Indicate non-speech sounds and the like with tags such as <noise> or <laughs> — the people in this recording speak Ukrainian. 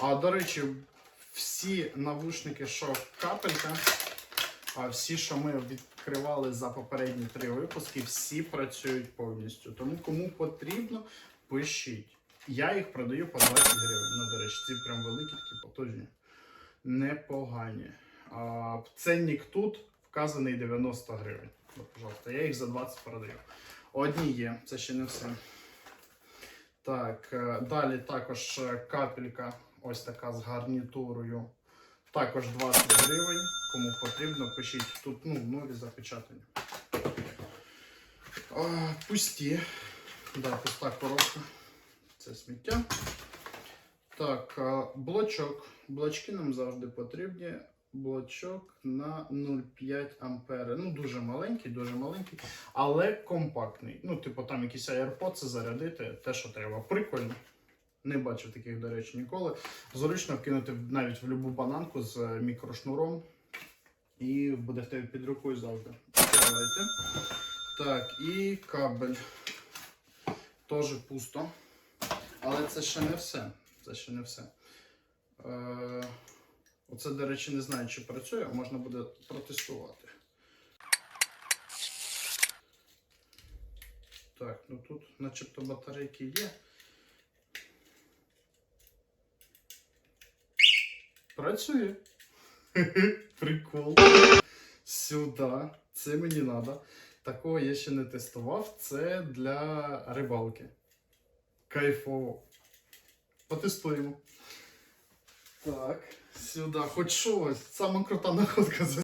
А до речі, всі навушники, що капелька, а всі, що ми відкривали за попередні три випуски, всі працюють повністю. Тому кому потрібно, пишіть. Я їх продаю по 20 гривень. Ну, до речі, ці прям великі, такі потужні. Непогані. А, ценник тут вказаний 90 гривень. Пожалуйста, я їх за 20 продаю. Одні є, це ще не все. Так, е, далі також е, капелька, ось така з гарнітурою. Також 20 гривень. Кому потрібно, пишіть. Тут ну, нові запечатані. А, пусті. Да, пуста коробка. Це сміття. Так, блочок. Блочки нам завжди потрібні. Блочок на 0,5 ампери. Ну, дуже маленький, дуже маленький, але компактний. Ну, типу, там якісь AirPods зарядити, те, що треба. Прикольно. Не бачив таких, до речі, ніколи. Зручно вкинути навіть в будь-яку бананку з е, мікрошнуром. І буде в тебе під рукою завжди. Давайте. Так, і кабель. Теж пусто. Але це ще не все. Це ще не все. Е, оце, до речі, не знаю, чи працює, можна буде протестувати. Так, ну тут начебто батарейки є. Працює. <laughs> Прикол. Сюди. Це мені треба. Такого я ще не тестував. Це для рибалки. Кайфово. Потестуємо. Так, сюди. Хоч щось. Сама крута находка за